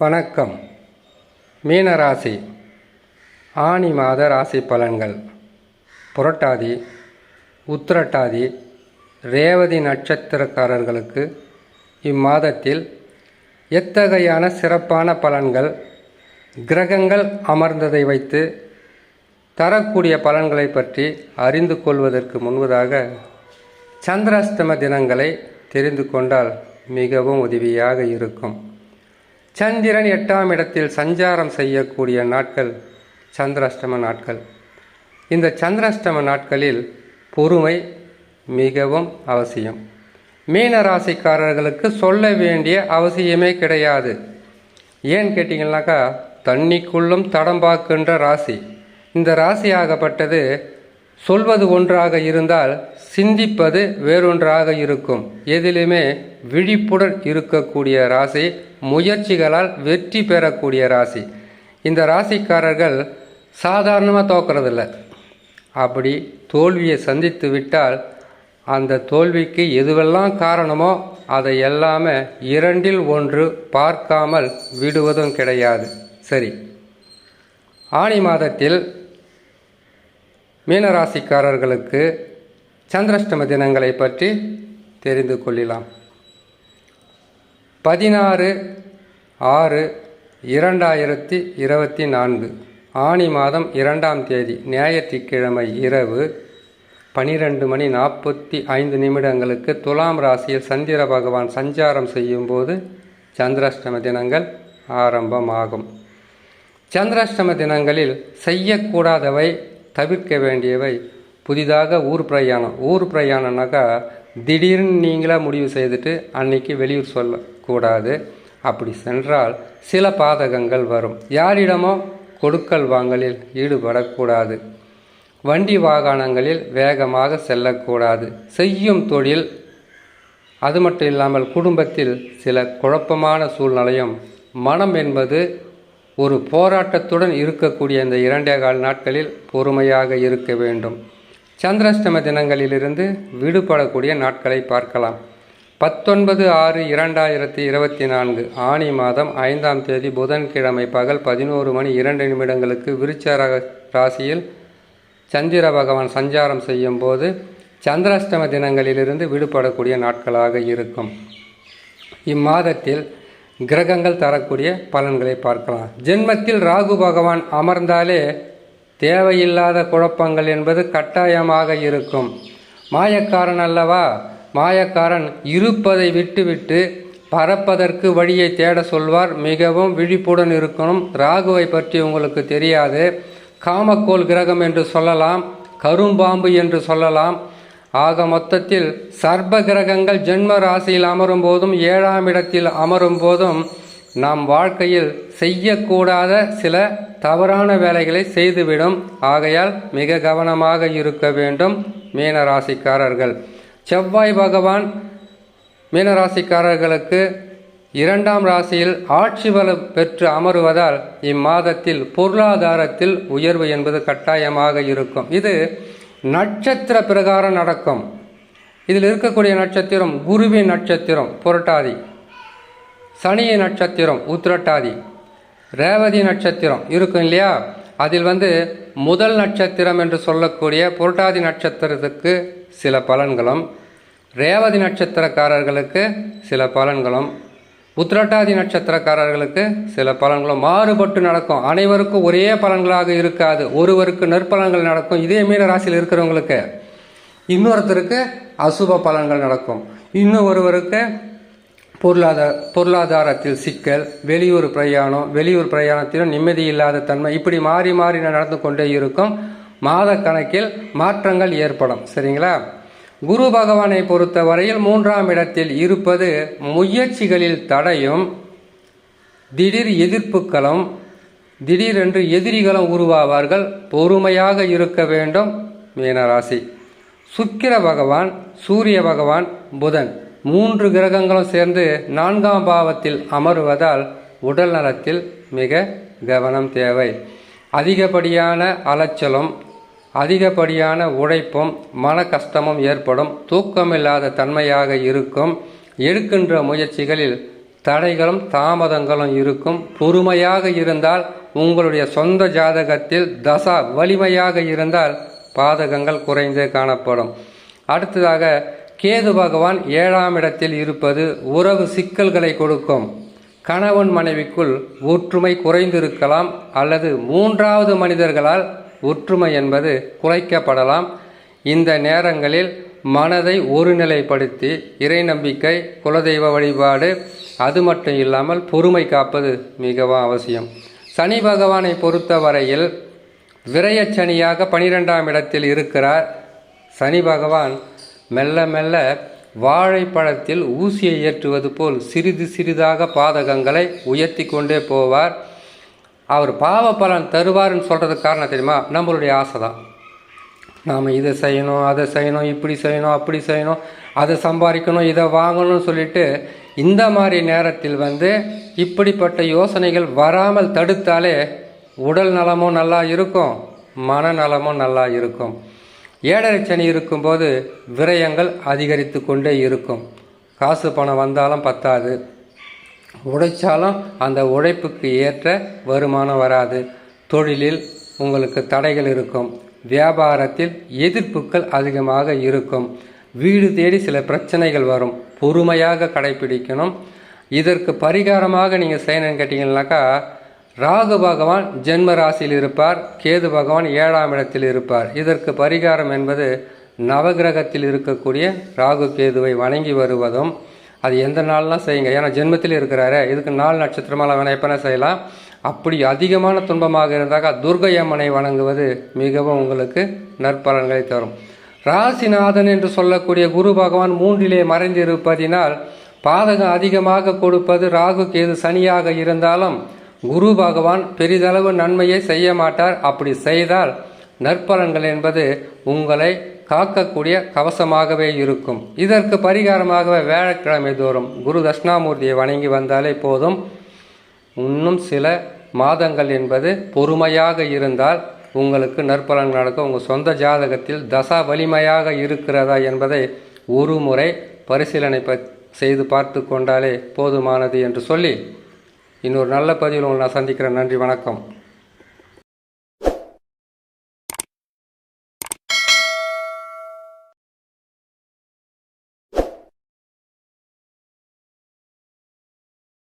வணக்கம். மீனராசி. ஆனி மாத ராசி பலன்கள். புரட்டாதி உத்திரட்டாதி ரேவதி நட்சத்திரக்காரர்களுக்கு இம்மாதத்தில் எத்தகையான சிறப்பான பலன்கள்? கிரகங்கள் அமர்ந்ததை வைத்து தரக்கூடிய பலன்களை பற்றி அறிந்து கொள்வதற்கு முன்பதாக சந்திராஷ்டம தினங்களை தெரிந்து கொண்டால் மிகவும் உதவியாக இருக்கும். சந்திரன் எட்டாம் இடத்தில் சஞ்சாரம் செய்யக்கூடிய நாட்கள் சந்திராஷ்டம நாட்கள். இந்த சந்திராஷ்டம நாட்களில் பொறுமை மிகவும் அவசியம். மீன ராசிக்காரர்களுக்கு சொல்ல வேண்டிய அவசியமே கிடையாது. ஏன் கேட்டிங்கன்னாக்கா தண்ணிக்குள்ளும் தடம்பாக்குன்ற ராசி. இந்த ராசி ஆகப்பட்டது சொல்வது ஒன்றாக இருந்தால் சிந்திப்பது வேறொன்றாக இருக்கும். எதிலுமே விழிப்புடன் இருக்கக்கூடிய ராசி முயற்சிகளால் வெற்றி பெறக்கூடிய ராசி. இந்த ராசிக்காரர்கள் சாதாரணமாக தோக்கிறதில்ல. அப்படி தோல்வியை சந்தித்து விட்டால் அந்த தோல்விக்கு எதுவெல்லாம் காரணமோ அதை எல்லாமே இரண்டில் ஒன்று பார்க்காமல் விடுவதும் கிடையாது. சரி. ஆணி மாதத்தில் மீனராசிக்காரர்களுக்கு சந்திராஷ்டம தினங்களை பற்றி தெரிந்து கொள்ளலாம். பதினாறு ஆறு இரண்டாயிரத்தி இருபத்தி நான்கு ஆணி மாதம் இரண்டாம் தேதி ஞாயிற்றுக்கிழமை இரவு பனிரெண்டு மணி நாற்பத்தி ஐந்து நிமிடங்களுக்கு துலாம் ராசியில் சந்திர பகவான் சஞ்சாரம் செய்யும்போது சந்திராஷ்டம தினங்கள் ஆரம்பமாகும். சந்திராஷ்டம தினங்களில் செய்யக்கூடாதவை தவிர்க்க வேண்டியவை புதிதாக ஊர் பிரயாணம். ஊர் பிரயாணம்னாக்கா திடீர்னு நீங்களாக முடிவு செய்துட்டு அன்னைக்கு வெளியூர் சொல்லக்கூடாது. அப்படி சென்றால் சில பாதகங்கள் வரும். யாரிடமோ கொடுக்கல் வாங்கலில் ஈடுபடக்கூடாது. வண்டி வாகனங்களில் வேகமாக செல்லக்கூடாது. செய்யும் தொழில் அது மட்டும் இல்லாமல் குடும்பத்தில் சில குழப்பமான சூழ்நிலையும் மனம் என்பது ஒரு போராட்டத்துடன் இருக்கக்கூடிய இந்த இரண்டே கால் நாட்களில் பொறுமையாக இருக்க வேண்டும். சந்திராஷ்டம தினங்களிலிருந்து விடுபடக்கூடிய நாட்களை பார்க்கலாம். பத்தொன்பது ஆறு இரண்டாயிரத்தி இருபத்தி நான்கு ஆணி மாதம் ஐந்தாம் தேதி புதன்கிழமை பகல் பதினோரு மணி இரண்டு நிமிடங்களுக்கு விருச்ச ராசியில் சந்திர பகவான் சஞ்சாரம் செய்யும் போது சந்திராஷ்டம தினங்களிலிருந்து விடுபடக்கூடிய நாட்களாக இருக்கும். இம்மாதத்தில் கிரகங்கள் தரக்கூடிய பலன்களை பார்க்கலாம். ஜென்மத்தில் ராகு பகவான் அமர்ந்தாலே தேவையில்லாத குழப்பங்கள் என்பது கட்டாயமாக இருக்கும். மாயக்காரன் அல்லவா? மாயக்காரன் இருப்பதை விட்டுவிட்டு பறப்பதற்கு வழியை தேட சொல்வார். மிகவும் விழிப்புடன் இருக்கணும். ராகுவை பற்றி உங்களுக்கு தெரியாது. காமக்கோள் கிரகம் என்று சொல்லலாம். கரும்பாம்பு என்று சொல்லலாம். ஆக மொத்தத்தில் சர்ப கிரகங்கள் ஜென்ம ராசியில் அமரும் போதும் ஏழாம் இடத்தில் அமரும் போதும் நாம் வாழ்க்கையில் செய்யக்கூடாத சில தவறான வேலைகளை செய்துவிடும். ஆகையால் மிக கவனமாக இருக்க வேண்டும் மீனராசிக்காரர்கள். செவ்வாய் பகவான் மீனராசிக்காரர்களுக்கு இரண்டாம் ராசியில் ஆட்சி பலம் பெற்று அமருவதால் இம்மாதத்தில் பொருளாதாரத்தில் உயர்வு என்பது கட்டாயமாக இருக்கும். இது நட்சத்திர பிரகாரம் நடக்கும். இதில் இருக்கக்கூடிய நட்சத்திரம் குருவின் நட்சத்திரம் புரட்டாதி. சனியின் நட்சத்திரம் உத்திரட்டாதி. ரேவதி நட்சத்திரம் இருக்கும் இல்லையா? அதில் வந்து முதல் நட்சத்திரம் என்று சொல்லக்கூடிய புரட்டாதி நட்சத்திரத்துக்கு சில பலன்களும் ரேவதி நட்சத்திரக்காரர்களுக்கு சில பலன்களும் உத்திரட்டாதி நட்சத்திரக்காரர்களுக்கு சில பலன்களும் மாறுபட்டு நடக்கும். அனைவருக்கும் ஒரே பலன்களாக இருக்காது. ஒருவருக்கு நற்பலன்கள் நடக்கும். இதே மீன ராசியில் இருக்கிறவங்களுக்கு இன்னொருத்தருக்கு அசுப பலன்கள் நடக்கும். இன்னும் ஒருவருக்கு பொருளாதார பொருளாதாரத்தில் சிக்கல் வெளியூர் பிரயாணம் வெளியூர் பிரயாணத்திலும் நிம்மதி இல்லாத தன்மை இப்படி மாறி மாறி நடந்து கொண்டே இருக்கும். மாத கணக்கில் மாற்றங்கள் ஏற்படும். சரிங்களா? குரு பகவானை பொறுத்தவரையில் மூன்றாம் இடத்தில் இருப்பது முயற்சிகளில் தடையும் திடீர் எதிர்ப்புகளும் திடீரென்று எதிரிகளும் உருவாவார்கள். பொறுமையாக இருக்க வேண்டும் மீனராசி. சுக்கிர பகவான் சூரிய பகவான் புதன் மூன்று கிரகங்களும் சேர்ந்து நான்காம் பாவத்தில் அமருவதால் உடல் நலத்தில் மிக கவனம் தேவை. அதிகப்படியான அலைச்சலும் அதிகப்படியான உழைப்பும் மன கஷ்டமும் ஏற்படும் தூக்கமில்லாத தன்மையாக இருக்கும் எடுக்கின்ற முயற்சிகளில் தடைகளும் தாமதங்களும் இருக்கும். பொறுமையாக இருந்தால் உங்களுடைய சொந்த ஜாதகத்தில் தசா வலிமையாக இருந்தால் பாதகங்கள் குறைந்தே காணப்படும். அடுத்ததாக கேது பகவான் ஏழாம் இடத்தில் இருப்பது உறவு சிக்கல்களை கொடுக்கும். கணவன் மனைவிக்குள் ஒற்றுமை குறைந்திருக்கலாம் அல்லது மூன்றாவது மனிதர்களால் ஒற்றுமை என்பது குலைக்கப்படலாம் இந்த நேரங்களில் மனதை ஒருநிலைப்படுத்தி இறை நம்பிக்கை குலதெய்வ வழிபாடு அது மட்டும் இல்லாமல் பொறுமை காப்பது மிகவும் அவசியம். சனி பகவானை பொறுத்தவரையில் விரயச்சனியாக பனிரெண்டாம் இடத்தில் இருக்கிறார். சனி பகவான் மெல்ல மெல்ல வாழைப்பழத்தில் ஊசியை ஏற்றுவது போல் சிறிது சிறிதாக பாதகங்களை உயர்த்தி கொண்டே போவார். அவர் பாவ பலன் தருவார்னு சொல்கிறதுக்கு காரணம் தெரியுமா? நம்மளுடைய ஆசை தான் நாம் இதை செய்யணும் அதை செய்யணும் இப்படி செய்யணும் அப்படி செய்யணும் அதை சம்பாதிக்கணும் இதை வாங்கணும்னு சொல்லிட்டு இந்த மாதிரி நேரத்தில் வந்து இப்படிப்பட்ட யோசனைகள் வராமல் தடுத்தாலே உடல் நலமும் நல்லா இருக்கும் மனநலமும் நல்லா இருக்கும். ஏழரை சனி இருக்கும்போது விரயங்கள் அதிகரித்து கொண்டே இருக்கும். காசு பணம் வந்தாலும் பத்தாது. உழைச்சாலும் அந்த உழைப்புக்கு ஏற்ற வருமானம் வராது. தொழிலில் உங்களுக்கு தடைகள் இருக்கும். வியாபாரத்தில் எதிர்ப்புகள் அதிகமாக இருக்கும். வீடு தேடி சில பிரச்சனைகள் வரும். பொறுமையாக கடைபிடிக்கணும். இதற்கு பரிகாரமாக நீங்கள் செய்யணும்னு கேட்டிங்கன்னாக்கா ராகு பகவான் ஜென்ம ராசியில் இருப்பார். கேது பகவான் ஏழாம் இடத்தில் இருப்பார். இதற்கு பரிகாரம் என்பது நவகிரகத்தில் இருக்கக்கூடிய ராகு கேதுவை வணங்கி வருவதும் அது எந்த நாள்லாம் செய்யுங்க? ஏன்னா ஜென்மத்தில் இருக்கிறாரு இதுக்கு நாள் நட்சத்திரமாக வேணால் எப்போனா செய்யலாம். அப்படி அதிகமான துன்பமாக இருந்தாக்கா துர்கையம்மனை வணங்குவது மிகவும் உங்களுக்கு நற்பலன்களை தரும். ராசிநாதன் என்று சொல்லக்கூடிய குரு பகவான் மூன்றிலே மறைந்திருப்பதினால் பாதகம் அதிகமாக கொடுப்பது ராகு கேது சனியாக இருந்தாலும் குரு பகவான் பெரிதளவு நன்மையை செய்ய மாட்டார். அப்படி செய்தால் நற்பலன்கள் என்பது உங்களை காக்கக்கூடிய கவசமாகவே இருக்கும். இதற்கு பரிகாரமாகவே வேளக்கிழமை தோறும் குரு தட்சிணாமூர்த்தியை வணங்கி வந்தாலே போதும். இன்னும் சில மாதங்கள் என்பது பொறுமையாக இருந்தால் உங்களுக்கு நற்பலன் நடக்கும். உங்கள் சொந்த ஜாதகத்தில் தசா வலிமையாக இருக்கிறதா என்பதை ஒரு முறை பரிசீலனை ப செய்து பார்த்து கொண்டாலே போதுமானது என்று சொல்லி இன்னொரு நல்ல பதிவில் உங்களை நான் சந்திக்கிறேன். நன்றி வணக்கம்.